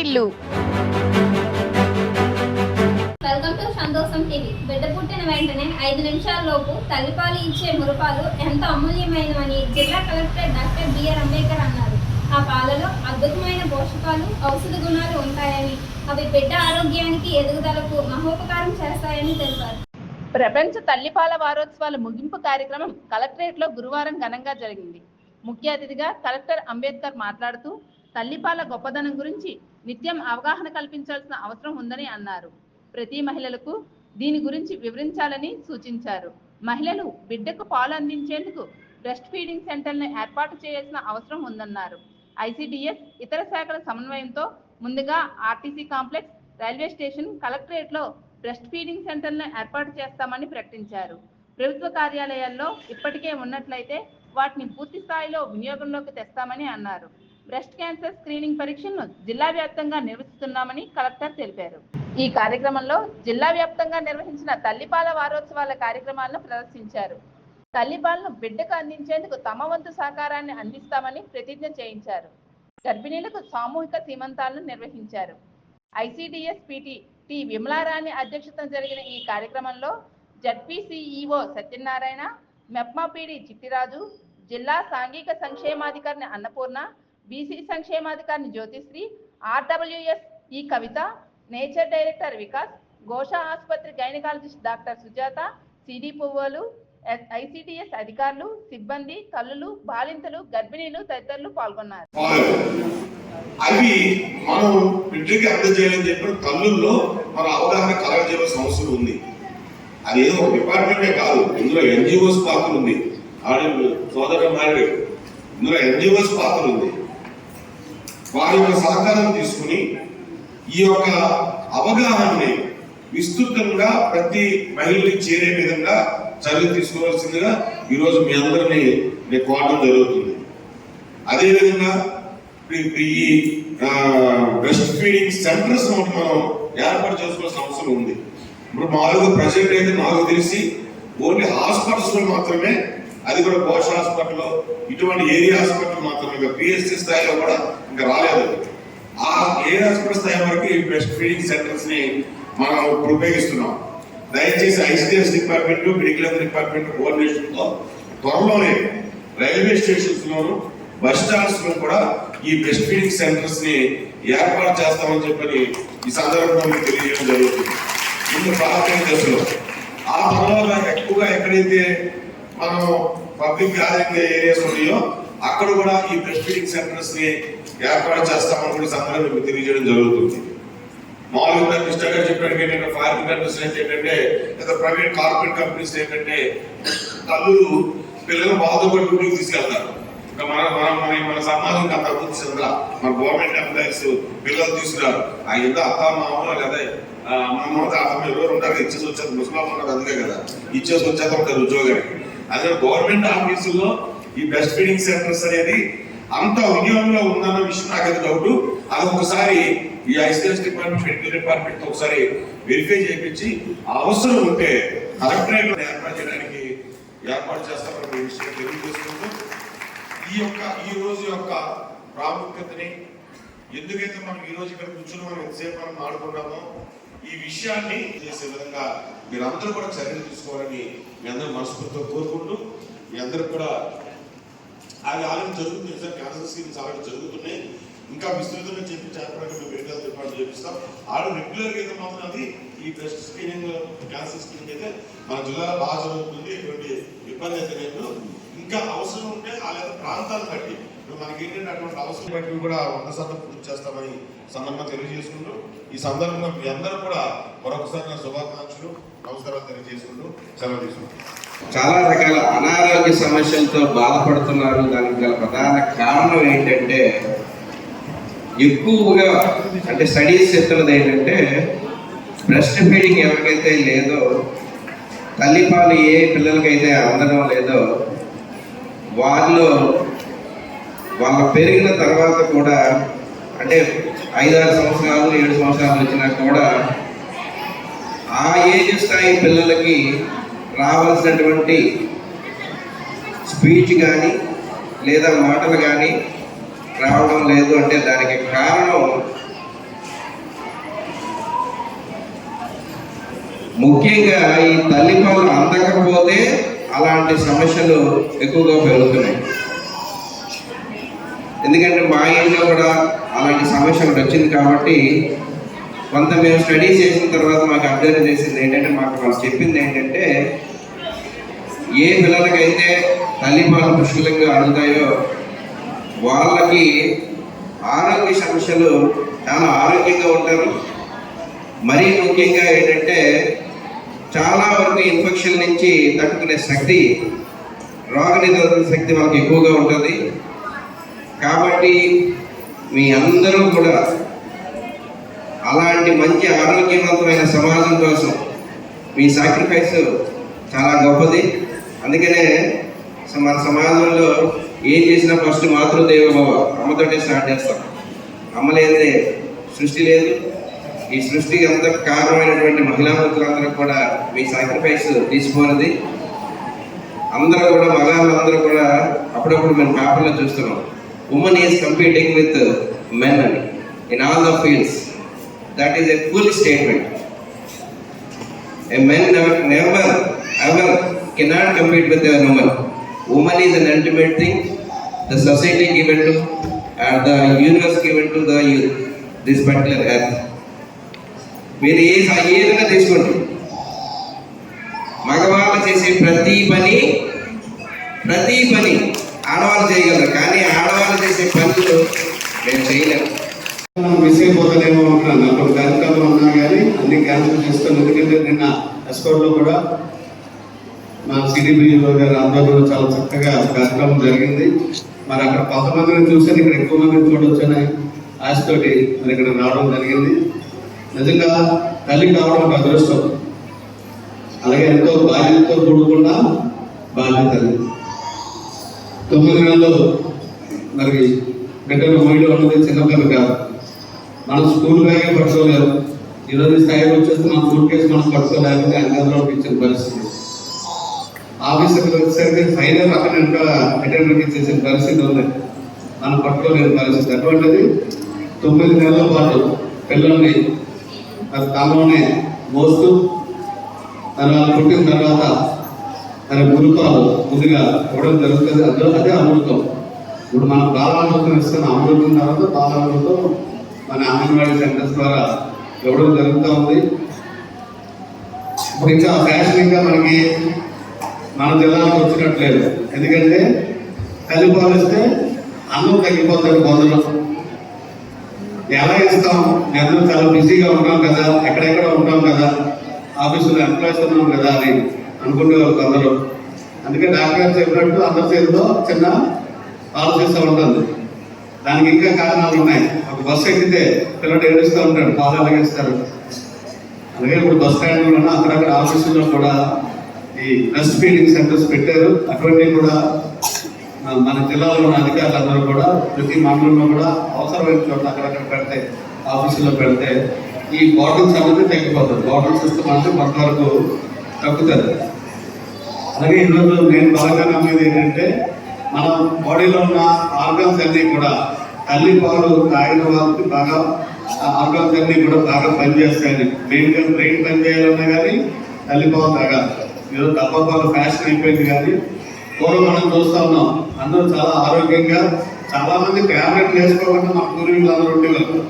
వాటిల్లు welcome to Santosham TV. బిడ్డ పుట్టిన వెంటనే ఐదు నిమిషాల లోపు తల్లిపాలు ఇచ్చే మురపాలు ఎంతో అమూల్యమైనవని జిల్లా కలెక్టర్ డాక్టర్ బిఆర్ అంబేద్కర్ అన్నారు. ఆ పాలలో అద్భుతమైన పోషకాలు ఔషధ గుణాలు ఉంటాయని అవి బిడ్డ ఆరోగ్యానికి ఎదుగుదలకు మహోపకారం చేస్తాయని తెలిపారు. ప్రపంచ తల్లిపాల వారోత్సవాల ముగింపు కార్యక్రమం కలెక్టరేట్లో గురువారం ఘనంగా జరిగింది. ముఖ్య అతిథిగా కలెక్టర్ అంబేద్కర్ మాట్లాడుతూ తల్లిపాల గొప్పదనం గురించి నిత్యం అవగాహన కల్పించాల్సిన అవసరం ఉందని అన్నారు. ప్రతి మహిళలకు దీని గురించి వివరించాలని సూచించారు. మహిళలు బిడ్డకు పాలు అందించేందుకు బ్రెస్ట్ ఫీడింగ్ సెంటర్లను ఏర్పాటు చేయాల్సిన అవసరం ఉందన్నారు. ఐసిడిఎస్ ఇతర శాఖల సమన్వయంతో ముందుగా ఆర్టీసీ కాంప్లెక్స్ రైల్వే స్టేషన్ కలెక్టరేట్లో బ్రెస్ట్ ఫీడింగ్ సెంటర్లను ఏర్పాటు చేస్తామని ప్రకటించారు. ప్రభుత్వ కార్యాలయాల్లో ఇప్పటికే ఉన్నట్లయితే వాటిని పూర్తి స్థాయిలో వినియోగంలోకి తెస్తామని అన్నారు. బ్రెస్ట్ క్యాన్సర్ స్క్రీనింగ్ పరీక్షలను జిల్లా వ్యాప్తంగా నిర్వహిస్తున్నామని కలెక్టర్ తెలిపారు. ఈ కార్యక్రమంలో జిల్లా వ్యాప్తంగా నిర్వహించిన తల్లిపాల వారోత్సవాల కార్యక్రమాలను ప్రదర్శించారు. తల్లిపాలను బిడ్డకు అందించేందుకు తమ వంతు సహకారాన్ని అందిస్తామని ప్రతిజ్ఞ చేయించారు. గర్భిణీలకు సామూహిక సీమంతాలను నిర్వహించారు. ఐసిడిఎస్ పిటి టి విమలారాణి అధ్యక్షతన జరిగిన ఈ కార్యక్రమంలో జడ్పీసీఈఓ సత్యనారాయణ మెప్మాపీడి చిట్టిరాజు జిల్లా సాంఘిక సంక్షేమాధికారిని Annapurna BC సంక్షేమాధికారిని Jyothisri RWS E Kavitha nature director Vikas Ghosha ఆసుపత్రి గైనకాలజిస్ట్ డాక్టర్ సుజాత సిడి పువ్వులు ఐసిడిఎస్ అధికారులు సిబ్బంది తల్లులు బాలింతలు గర్భిణీలు తదితరులు పాల్గొన్నారు. అవి మనం బిడ్డకి అందజేయాలని చెప్పిన తల్లుల్లో మన అవగాహన కలగజేయాల్సిన అవసరం ఉంది. అది ఏదో డిపార్ట్మెంటే కాదు. ఇందులో ఎన్జిఓస్ పాత్ర ఉంది. ఆడ సోదర మారి ఇందులో ఎన్జిఓస్ పాత్ర ఉంది. వారి యొక్క సహకారం తీసుకుని ఈ యొక్క అవగాహనని విస్తృతంగా ప్రతి మహిళకి చేరే విధంగా చర్యలు తీసుకోవాల్సిందిగా ఈరోజు మీ అందరినీ నేను కోరడం జరుగుతుంది. అదేవిధంగా ఈ- బ్రెస్ట్ ఫీడింగ్ సెంటర్స్ ఒకటి మనం ఏర్పాటు చేసుకోవాల్సిన అవసరం ఉంది. ఇప్పుడు మాలుగు ప్రజెంట్ అయితే నాకు తెలిసి ఓన్లీ హాస్పిటల్స్లో మాత్రమే అది కూడా పోష హాస్పిటల్ ఇటువంటి ఏరియా హాస్పిటల్ మాత్రమే ఇంకా పిహెచ్సి స్థాయిలో కూడా ఇంకా రాలేదు. ఆ ఏరియా హాస్పిటల్ స్థాయి వరకు ఈ బెస్ట్ ఫీడింగ్ సెంటర్స్ని మనం ఇప్పుడు ఉపయోగిస్తున్నాం. దయచేసి ఐసిడిఎస్ డిపార్ట్మెంట్ మెడికల్ డిపార్ట్మెంట్ కోఆర్డినేషన్తో త్వరలోనే రైల్వే స్టేషన్స్ లోను బస్ స్టాండ్స్లో కూడా ఈ బెస్ట్ ఫీడింగ్ సెంటర్స్ని ఏర్పాటు చేస్తామని చెప్పని ఈ సందర్భంగా మీకు తెలియజేయడం జరుగుతుంది. ముందు ప్రాథమిక దశలో ఆ తర్వాత ఎక్కువగా ఎక్కడైతే మనం పబ్లిక్ గ్యాదరింగ్ ఏరియాస్ ఉన్నాయో అక్కడ కూడా ఈ బ్రెస్ట్ ఫీడింగ్ సెంటర్స్ని ఏర్పాటు చేస్తామని కూడా ఈ సందర్భంగా మీకు తెలియజేయడం జరుగుతుంది. మామూలుగా మిస్టర్ గారు చెప్పినట్టు ఏంటంటే ఫారిన్ కంట్రీస్ ఏంటంటే లేదా ప్రైవేట్ కార్పొరేట్ కంపెనీస్ ఏంటంటే తల్లులు పిల్లలు బాధపడి డ్యూటీకి తీసుకెళ్తారు. మన మన మన మన సమాజం అంత అభివృద్ధి చెందా మన గవర్నమెంట్ ఎంప్లాయీస్ పిల్లలు తీసుకురారు. ఆ ఎంత అత్త మామ లేదా ఆ, అమ్మమ్మ తాత ఎవరు ఉంటారు. ఇచ్చేసి వచ్చేది ముసలాం ఉన్నారు అందుకే కదా. ఇచ్చేసి వచ్చేది ఉంటారు ఉద్యోగానికి. అదే గవర్నమెంట్ ఆఫీసుల్లో ఈ బ్రెస్ట్ ఫీడింగ్ సెంటర్స్ అనేది అంత వినియోగంలో ఉందన్న విషయం నాకు అది డౌట్ అది ఒకసారి ఈ ఐసీఎస్ డిపార్ట్మెంట్ మెడికల్ డిపార్ట్మెంట్ ఒకసారి వెరిఫై చేయించి అవసరం ఉంటే కలెక్టరేట్ ఏర్పాటు చేయడానికి ఏర్పాటు చేస్తామని ఈ విషయం తెలియజేసుకుంటూ ఈ యొక్క ఈ రోజు యొక్క ప్రాముఖ్యతని ఎందుకైతే మనం ఈ రోజు ఇక్కడ కూర్చుని మనం ఎంతసేపు మనం ఆడుకున్నామో ఈ విషయాన్ని చేసే విధంగా మీరందరూ కూడా చర్యలు తీసుకోవాలని మీ అందరూ మనస్ఫూర్తితో కోరుకుంటూ మీ అందరూ కూడా అవి ఆల్రెడీ జరుగుతుంది సార్. క్యాన్సర్ స్కీమ్స్ ఆల్రెడీ జరుగుతున్నాయి. ఇంకా విస్తృతంగా చెప్పి చేపడానికి మేము మెడికల్ చేపిస్తాం. ఆడ రెగ్యులర్గా అయితే మాత్రం అది ఈ బ్రెస్ట్ స్క్రీనింగ్ క్యాన్సర్ స్క్రీనింగ్ అయితే మన జిల్లాలో బాగా జరుగుతుంది. ఎటువంటి ఇబ్బంది అయితే లేదు. ఇంకా అవసరం ఉంటే ఆ లేదా ప్రాంతాలను బట్టి. ఇప్పుడు మనకి ఏంటంటే అటువంటి అవసరం బట్టి కూడా వంద శాతం పూర్తి చేస్తామని సందర్భంగా తెలియజేసుకుంటూ ఈ సందర్భంగా మీ అందరూ కూడా మరొకసారి నా శుభాకాంక్షలు నమస్కారాలు తెలియజేసుకుంటూ సెలవు తీసుకుంటాం చాలా రకాల అనారోగ్య సమస్యలతో బాధపడుతున్నారు. దానికి గల ప్రధాన కారణం ఏంటంటే ఎక్కువగా అంటే స్టడీస్ చెప్తున్నది ఏంటంటే బ్రెస్ట్ ఫీడింగ్ ఎవరికైతే లేదో తల్లిపాలు ఏ పిల్లలకైతే అందడం లేదో వాళ్ళు వాళ్ళ పెరిగిన తర్వాత కూడా అంటే ఐదారు సంవత్సరాలు ఏడు సంవత్సరాలు వచ్చినా కూడా ఆ ఏజ్ స్థాయి పిల్లలకి రావాల్సినటువంటి స్పీచ్ కానీ లేదా మాటలు కానీ రావడం లేదు అంటే దానికి కారణం ముఖ్యంగా ఈ తల్లిపాలు అందకపోతే అలాంటి సమస్యలు ఎక్కువగా పెరుగుతున్నాయి. ఎందుకంటే మా ఇంట్లో కూడా అలాంటి సమస్య ఒకటి వచ్చింది కాబట్టి కొంత మేము స్టడీ చేసిన తర్వాత మాకు అబ్జర్వ్ చేసింది ఏంటంటే మాకు చెప్పింది ఏంటంటే ఏ పిల్లలకైతే తల్లిపాలు పుష్కలంగా అందుతాయో వాళ్ళకి ఆరోగ్య సమస్యలు చాలా ఆరోగ్యంగా ఉంటారు. మరీ ముఖ్యంగా ఏంటంటే చాలా వరకు ఇన్ఫెక్షన్ నుంచి తట్టుకునే శక్తి రోగ నిరోధక శక్తి వాళ్ళకి ఎక్కువగా ఉంటుంది. కాబట్టి మీ అందరూ కూడా అలాంటి మంచి ఆరోగ్యవంతమైన సమాజం కోసం మీ సాక్రిఫైస్ చాలా గొప్పది. అందుకనే స- మన సమాజంలో ఏం చేసినా ఫస్ట్ మాతృదేవ భవ అమ్మతోటే స్టార్ట్ చేస్తాం. అమ్మ లేదే సృష్టి లేదు. ఈ సృష్టికి అంత కారణమైనటువంటి మహిళామూర్తులందరూ కూడా మీ సాక్రిఫైస్ తీసుకోనిది అందరూ కూడా మగాళ్ళందరూ కూడా అప్పుడప్పుడు మేము పేపర్లో చూస్తున్నాం. Woman is competing with men in all the fields that is a a statement A man never, never ever cannot compete with a woman. Woman is an ultimate thing. The society given to, uh, the universe given to the youth, this particular earth. మీరు ఏ ఏ విధంగా తీసుకోండి మగవాళ్ళు చేసే ప్రతి పని ప్రతి పని ఆడవాళ్ళు చేయగలరు కానీ ఆడవాళ్ళు చేసే పనులు మేము చేయలేము. మనం మిస్ అయిపోతానేమో అనుకున్నాను అప్పుడు కార్యక్రమం ఉన్నా కానీ అన్ని క్యాన్సిల్ చేస్తాను ఎందుకంటే నిన్న ఎస్కోట్లో కూడా మా సిడిబిఓ గారు అందరూ చాలా చక్కగా కార్యక్రమం జరిగింది. మరి అక్కడ కొంతమందిని చూసాను ఇక్కడ ఎక్కువ మందిని చూడొచ్చని ఆశతోటి మరి ఇక్కడ రావడం జరిగింది. నిజంగా తల్లి కావడం ఒక అదృష్టం. అలాగే ఎంతో బాధ్యతతో కూడుకున్న బాధ్యత తొమ్మిది నెలలు మరి బిడ్డలు మొయిలో ఉన్నది చిన్నపిల్లలు కాదు. మనం స్కూల్ బ్యాగ్ పట్టుకోలేదు ఈరోజు ఈ స్థాయికి వచ్చేస్తే మన స్కూల్ కేసు మనం పట్టుకోలేకపోతే అంగంలో ఇచ్చిన పరిస్థితి. ఆఫీసర్కి వచ్చేసరికి ఫైనల్ అక్కడ ఇంకా అటెండర్కి ఇచ్చేసిన పరిస్థితి ఉంది. మనం పట్టుకోలేని పరిస్థితి. అటువంటిది తొమ్మిది నెలల పాటు పిల్లల్ని తనలోనే మోస్తూ తర్వాత పుట్టిన తర్వాత తన మురుపాలు ముందుగా ఇవ్వడం జరుగుతుంది. అందులో అదే అమృతం. ఇప్పుడు మనం బాలామృతం ఇస్తున్న అమృతం తర్వాత బాలామృతం మన అంగన్వాడీ సెంటర్స్ ద్వారా ఇవ్వడం జరుగుతూ ఉంది. ఇప్పుడు ఇంకా ఫ్యాషన్ ఇంకా మనకి మన జిల్లాలకు వచ్చినట్లేదు. ఎందుకంటే కలిపాలిస్తే అన్నం తగ్గిపోతుంది కొందరు ఎలా ఇస్తాం? అందరూ చాలా బిజీగా ఉంటాం కదా. ఎక్కడెక్కడ ఉంటాం కదా? ఆఫీసులో ఎంప్లాయీస్ ఉన్నాం కదా అని. అనుకునేవారు కొందరు. అందుకే డాక్టర్ గారు చెప్పినట్టు అందరి చేతిలో చిన్న ఆలోచిస్తూ ఉంటుంది దానికి ఇంకా కారణాలు ఉన్నాయి. ఒక బస్సు ఎక్కితే పిల్లడు ఏడుస్తూ ఉంటాడు పాలు అలాగేస్తారు అలాగే ఇప్పుడు బస్ స్టాండ్లో అక్కడక్కడ ఆఫీసుల్లో కూడా ఈ బ్రెస్ట్ ఫీడింగ్ సెంటర్స్ పెట్టారు. అటువంటివి కూడా మన జిల్లాలో ఉన్న అధికారులందరూ కూడా ప్రతి మండలంలో కూడా అవసరమైన చోట అక్కడక్కడ పెడితే ఆఫీసులో పెడితే ఈ బాటిల్స్ అనేది తగ్గిపోతుంది బాటిల్స్ ఇస్తే మనకు కొంతవరకు తగ్గుతుంది. అలాగే ఈరోజు నేను బాగా నమ్మేది ఏంటంటే మన బాడీలో ఉన్న ఆర్గన్స్ అన్నీ కూడా తల్లి పాలు తాగిన వాళ్ళకి బాగా ఆర్గన్స్ అన్నీ కూడా బాగా పనిచేస్తాయని. మెయిన్గా బ్రెయిన్ పనిచేయాలన్నా కానీ తల్లి పాలు తాగాలి. ఈరోజు డబ్బా పాలు ఫ్యాషన్ అయిపోయింది కానీ పూర్వం మనం చూస్తా ఉన్నాం. అందరూ చాలా ఆరోగ్యంగా చాలామంది మంది టాబ్లెట్లు వేసుకోకుండా మన పూర్వీకులు అందరూ ఉండేవాళ్ళు.